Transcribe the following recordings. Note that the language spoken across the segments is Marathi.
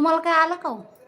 तुम्हाला काय आलं का हो?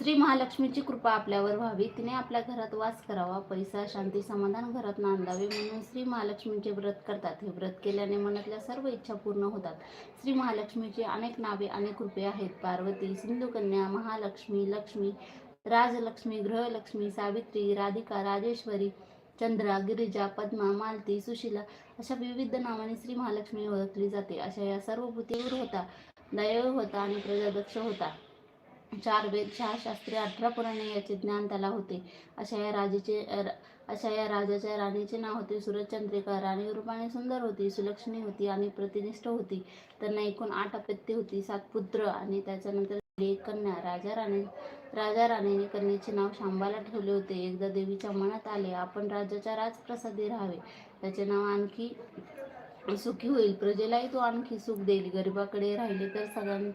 श्री महालक्ष्मीची कृपा आपल्यावर व्हावी. तिने आपल्या घरात वास करावा. पैसा शांती समाधान घरात नांदावे म्हणून श्री महालक्ष्मीचे व्रत करतात. हे व्रत केल्याने मनातल्या सर्व इच्छा पूर्ण होतात. श्री महालक्ष्मीची अनेक नावे अनेक कृपे आहेत. पार्वती सिंधुकन्या महालक्ष्मी लक्ष्मी राजलक्ष्मी ग्रहलक्ष्मी सावित्री राधिका राजेश्वरी चंद्रा गिरिजा पद्मा मालती सुशिला अशा विविध नावाने श्री महालक्ष्मी ओळखली जाते. अशा या सर्व भूतीवर होता. दैव होता आणि प्रजादक्ष होता. चार वेद चार शास्त्रे अठरा पुराणे याचे ज्ञान त्याला होते. अशा या राजाचे अशा या राजाच्या राणीचे नाव होते सूरजचंद्रिका राणी रूपाने सुंदर होती सुलक्षणी होती आणि प्रतिनिष्ठ होती. त्यांना एकूण आठ अपत्ये होती सात पुत्र आणि त्याच्यानंतर एक कन्या. राजा राणी राजा राणीने कन्येचे नाव शांबाला ठेवले होते. एकदा देवीच्या मनात आले आपण राजाच्या राजप्रसादी राहावे. त्याचे नाव आणखी सुखी होईल. प्रजेलाही तो आणखी सुख देईल. गरिबाकडे राहिले तर सगळ्यां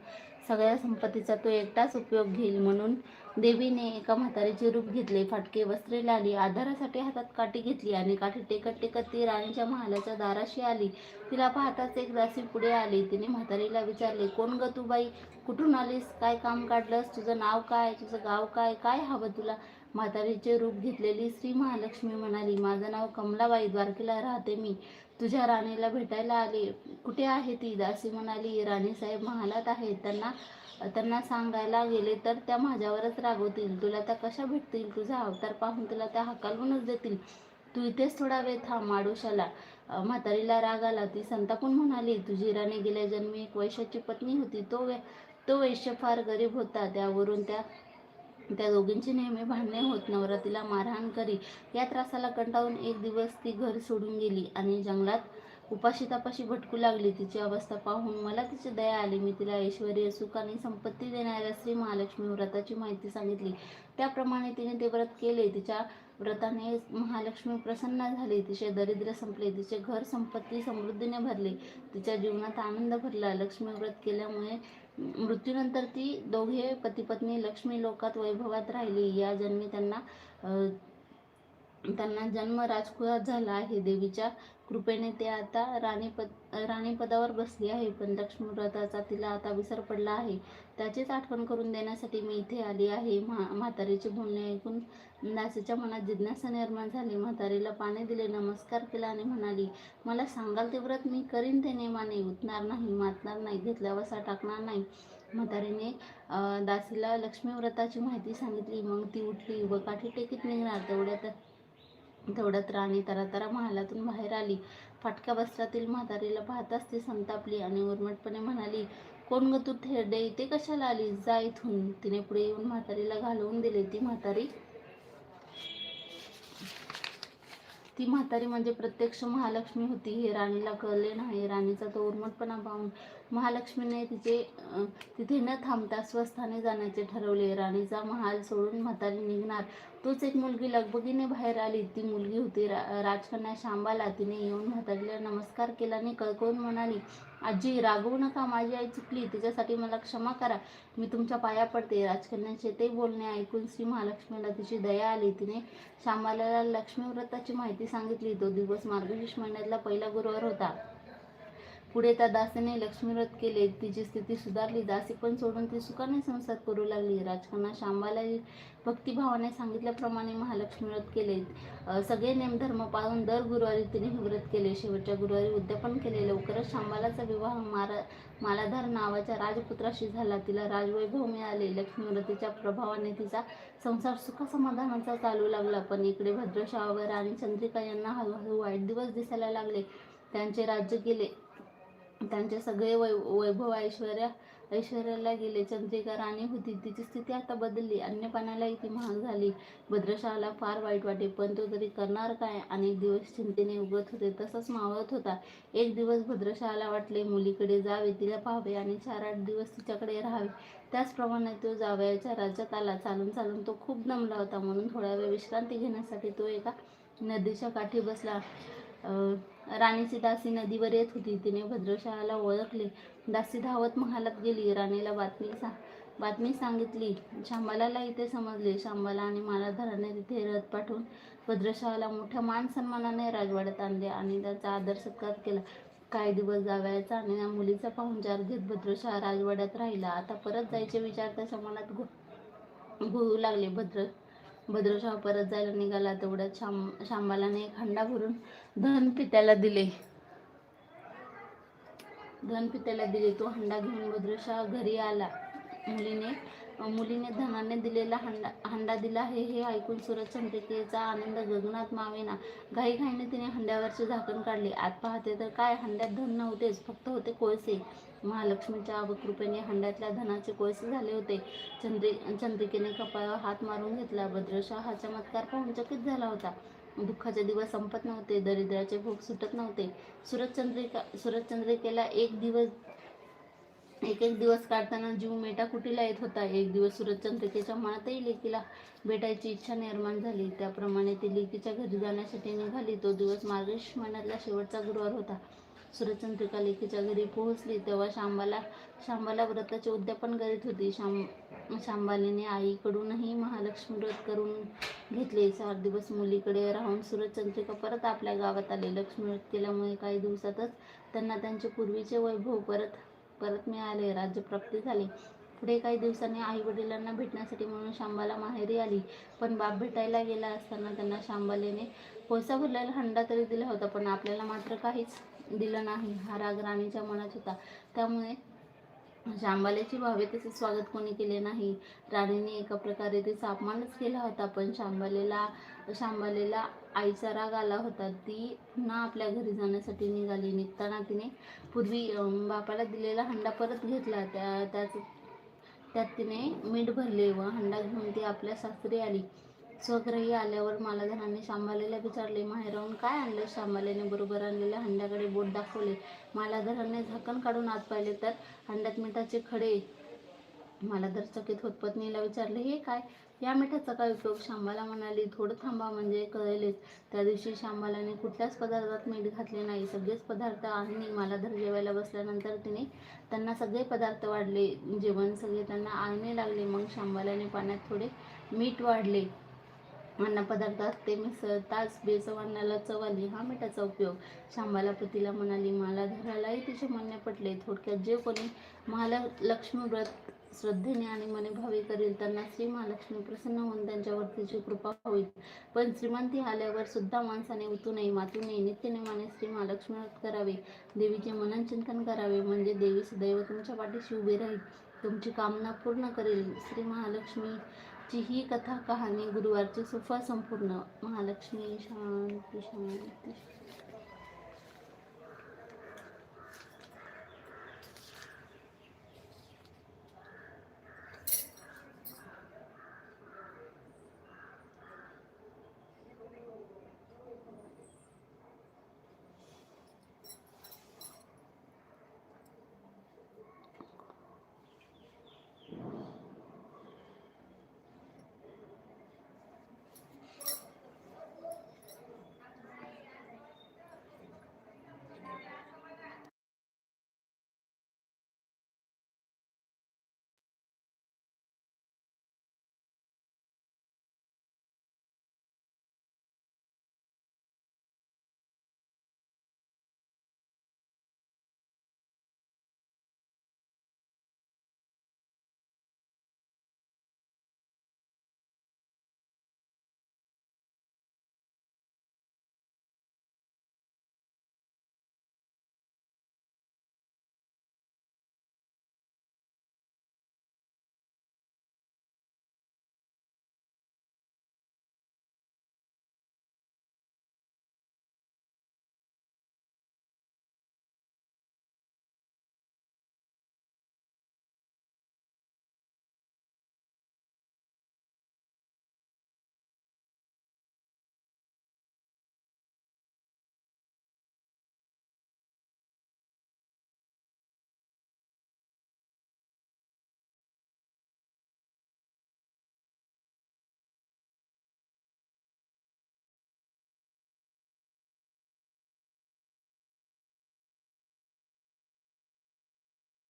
सगळ्या संपत्तीचा तो एकटाच उपयोग घेईल म्हणून देवीने एका म्हातारीचे रूप घेतले फाटके वस्त्रे लाली आधारासाठी हातात काठी घेतली आणि काठी टेकत टेकत ती राणीच्या महालाच्या दाराशी आली. तिला पाहताच एक दासी पुढे आली. तिने म्हातारीला विचारले कोण ग तू बाई? कुठून आलीस? काय काम काढलंस? तुझं नाव काय? तुझं गाव काय? काय हवं तुला? म्हातारीचे रूप घेतलेली श्री महालक्ष्मी म्हणाली माझं नाव कमलाबाई द्वारकेला राहते मी. तुझ्या राणीला भेटायला आले. कुठे आहे ती? दासी म्हणाली राणीसाहेब महालात आहेत. त्यांना त्यांना सांगायला गेले तर त्या माझ्यावरच रागवतील. तुला त्या कशा भेटतील? तुझा अवतार पाहून तुला त्या हकालूनच देतील. तू इथेच थोडा वेळ थांब माडोशाला. म्हातारीला राग आला. ती संतापून म्हणाली तुझी राणी गेल्या जन्मी एक वैश्याची पत्नी होती. तो वे तो वैश्य फार गरीब होता. त्यावरून त्या त्या दोघींची नेहमी भांडणे होत. नवरा तिला मारहाण करी या त्रासाला कंटाळून एक दिवस ती घर सोडून गेली आणि जंगलात उपाशी तपाशी भटकू लागली. तिची अवस्था पाहून मला तिची दया आली. मी तिला ऐश्वर सुख आणि संपत्ती देणाऱ्या श्री महालक्ष्मी व्रताची माहिती सांगितली. त्याप्रमाणे तिने ते व्रत केले. तिच्या व्रताने महालक्ष्मी प्रसन्न झाली. तिचे दरिद्र संपले. तिचे घर संपत्ती समृद्धीने भरले. तिच्या जीवनात आनंद भरला. लक्ष्मी व्रत केल्यामुळे मृत्यूनंतर ती दोघे पती पत्नी लक्ष्मी लोकात वैभवात राहिली. या जन्मी त्यांना त्यांना जन्म राजकुळात झाला आहे. देवीच्या कृपेने ते आता राणीपद राणीपदावर बसली आहे. पण लक्ष्मीव्रताचा तिला आता विसर पडला आहे. त्याचीच आठवण करून देण्यासाठी मी इथे आली आहे. म्हा म्हातारीचे बोलणे ऐकून दासीच्या मनात जिज्ञासा निर्माण झाली. म्हातारीला पाणी दिले नमस्कार केला आणि म्हणाली मला सांगाल ते व्रत मी करीन ते नेमाने उठणार नाही मातणार नाही घेतल्या वसा टाकणार नाही. म्हातारीने दासीला लक्ष्मी व्रताची माहिती सांगितली. मग ती उठली. व काठी टेकीत निघणार. तेवढ्यात तेवढ्यात राणी तरातरा महालातून बाहेर आली. फाटक्या वस्त्रातील म्हातारीला पाहताच ती संतापली आणि उर्मटपणे म्हणाली कोण ग तू थेरडे? इथे कशाला आली जा इथून. तिने पुढे येऊन म्हातारीला घालवून दिले. ती म्हातारी ती म्हातारी म्हणजे प्रत्यक्ष महालक्ष्मी होती. हे राणीला कळले नाही. राणीचा तो उर्मटपणा पाहून महालक्ष्मीने तिचे तिथे न थांबता स्वस्थाने जाण्याचे ठरवले. राणीचा महाल सोडून म्हातारी निघणार. तोच एक मुलगी लगबगीने बाहेर आली. ती मुलगी होती रा राजकन्या शांबाला. तिने येऊन म्हातारीला नमस्कार केला आणि कळकळून म्हणाली आजी रागवू नका. माझी आई चुकली. तिच्यासाठी मला क्षमा करा. मी तुमच्या पाया पडते. राजकन्याचे ते बोलणे ऐकून श्री महालक्ष्मीला तिची दया आली. तिने शांबाला लक्ष्मीव्रताची माहिती सांगितली. तो दिवस मार्गशीर्ष महिन्यातला पहिला गुरुवार होता. पुढे त्या दासीने लक्ष्मीव्रत केले. तिची स्थिती सुधारली. दासी पण सोडून ती सुखाने संसार करू लागली. राजकन्या शांबाला भक्तिभावाने सांगितल्याप्रमाणे महालक्ष्मीव्रत केले. सगळे नेमधर्म पाळून दर गुरुवारी तिने हे व्रत केले. शेवटच्या गुरुवारी उद्यापन केले. लवकरच शांबालाचा विवाह मारा मालाधार नावाच्या राजपुत्राशी झाला. तिला राजवैभव मिळाले. लक्ष्मी व्रतीच्या प्रभावाने तिचा संसार सुखसमाधानाचा चालू लागला. पण इकडे भद्रशावर आणि चंद्रिका यांना हळूहळू वाईट दिवस दिसायला लागले. त्यांचे राज्य गेले. त्यांचे सगळे वै वैभव ऐश्वर्या ऐश्वर्याला गेले. चंद्रिका राणी होती. तिची स्थिती आता बदलली. अन्यपणालाही ती महाग झाली. भद्रशाला फार वाईट वाटे. पण तो तरी करणार काय? अनेक दिवस चिंतेने उगत होते. तसंच मावळत होता. एक दिवस भद्रशाला वाटले मुलीकडे जावे तिला पाहावे आणि चार आठ दिवस तिच्याकडे राहावे. त्याचप्रमाणे तो जावयाच्या राज्यात आला. चालून चालून तो खूप दमला होता. म्हणून थोडा वेळ विश्रांती घेण्यासाठी तो एका नदीच्या काठी बसला. अं, राणीची दासी नदीवर येत होती. तिने भद्रशाहाला ओळखले. दासी धावत महालात गेली. राणीला बातमी सा बातमी सांगितली. शांबालाला इथे समजले. शांबाला आणि मालाधराने तिथे रथ पाठवून भद्रशाहाला मोठ्या मान सन्मानाने राजवाड्यात आणले आणि त्याचा आदर सत्कार केला. काही दिवस जावयाचा आणि या मुलीचा पाहुणचार घेत भद्रशाह राजवाड्यात राहिला. आता परत जायचे विचार त्याच्या मनात घो घोळू लागले. भद्र भद्रशाह परत जायला निघाला तेवढ्यात शाम शांबालाने एक हंडा भरून धन पित्याला दिले. धन पित्याला दिले तो हंडा घेऊन भद्रशाह घरी आला. मुलीने मुलीने धनाने दिलेला हंडा हंडा दिला आहे. हे ऐकून सुरचंद्रिकेचा आनंद गगनात मावेना घाईघाईने तिने हंड्यावरचे झाकण काढले. आत पाहते तर काय हंड्यात धन नव्हतेच फक्त होते कोळसे. महालक्ष्मीच्या अवकृपेने हंड्यातल्या धनाचे कोळसे झाले होते. चंद्रि चंद्रिकेने कपाळावर हात मारून घेतला. भद्रशाह हा चमत्कार पाहून चकित झाला होता. दुःखाचे दिवस संपत नव्हते दरिद्राचे भोग सुटत नव्हते. सुरतचंद्रिका सुरतचंद्रिकेला एक दिवस एक एक दिवस काढताना जीव मेटा कुटीला येत होता? एक दिवस सूरजचंद्रिकेच्या मनातही लेकीला भेटायची इच्छा निर्माण झाली. त्याप्रमाणे ती लेकीच्या घरी जाण्यासाठी निघाली. तो दिवस मार्गेश महिन्यातला शेवटचा गुरुवार होता. सूरजचंद्रिका लेकीच्या घरी पोहोचली. तेव्हा शांबाला शांबाला व्रताचे उद्यापन करीत होती. शां शांबालीने आईकडूनही महालक्ष्मी व्रत करून घेतले. चार दिवस मुलीकडे राहून सुरतचंद्रिका परत आपल्या गावात आले. लक्ष्मी व्रत केल्यामुळे काही दिवसातच त्यांना त्यांचे पूर्वीचे वैभव परत परत मिळाले राज्यप्राप्ती झाली. पुढे काही दिवसांनी आई वडिलांना भेटण्यासाठी म्हणून शांबाला माहेरी आली. पण बाप भेटायला गेला असताना त्यांना शांबालेने कोळसा भरलेला हंडा तरी दिला होता पण आपल्याला मात्र काहीच दिलं नाही. हा राग राणीच्या मनात होता. त्यामुळे म्हणजे शांबाल्याची भावे तिचे स्वागत कोणी केले नाही. राणीने एका प्रकारे तिचा अपमानच केला होता पण शांबालेला शांबालेला आईचा राग आला होता. ती पुन्हा आपल्या घरी जाण्यासाठी निघाली. निघताना तिने पूर्वी बापाला दिलेला हंडा परत घेतला. त्या त्याच त्यात तिने मीठ भरले व हंडा घेऊन ती आपल्या सासरी आली. स्वग्रही आल्यावर मालाधराने शांबालेला विचारले माहेराहून काय आणलं शांबालेने बरोबर आणलेल्या हंड्याकडे बोट दाखवले. मालाधराने झाकण काढून आत पाहिले तर हंड्यात मिठाचे खडे. मालाधर चकित होत पत्नीला विचारले हे काय? या मिठाचा काय उपयोग? शांबाला म्हणाली थोडं थांबा म्हणजे कळलेच. त्या दिवशी शांबालाने कुठल्याच पदार्थात मीठ घातले नाही. सगळेच पदार्थ आणि मालाधर जेवायला बसल्यानंतर तिने त्यांना सगळे पदार्थ वाढले. जेवण सगळे त्यांना आणणे लागले. मग शांबालाने पाण्यात थोडे मीठ वाढले. अन्नपदार्थात ते मिसळताच बेचवांनाला चव आली हा मिठाचा उपयोग. शांबाला पतीला म्हणाली मला धरालाही तिचे म्हणणे पटले. थोडक्यात जे कोणी महालक्ष्मी व्रत श्रद्धेने आणि मनेभावे करेल त्यांना श्री महालक्ष्मी प्रसन्न होऊन त्यांच्यावर तिची कृपा होईल. पण श्रीमंती आल्यावर सुद्धा माणसाने उतू नये मातू नये नित्यनेमाने श्री महालक्ष्मी व्रत करावे. देवीचे मनन चिंतन करावे. म्हणजे देवी सदैव तुमच्या पाठीशी उभी राहील. तुमची कामना पूर्ण करेल. श्री महालक्ष्मी आजची ही कथा कहाणी गुरुवारची सुफा संपूर्ण. महालक्ष्मी शांती शांती.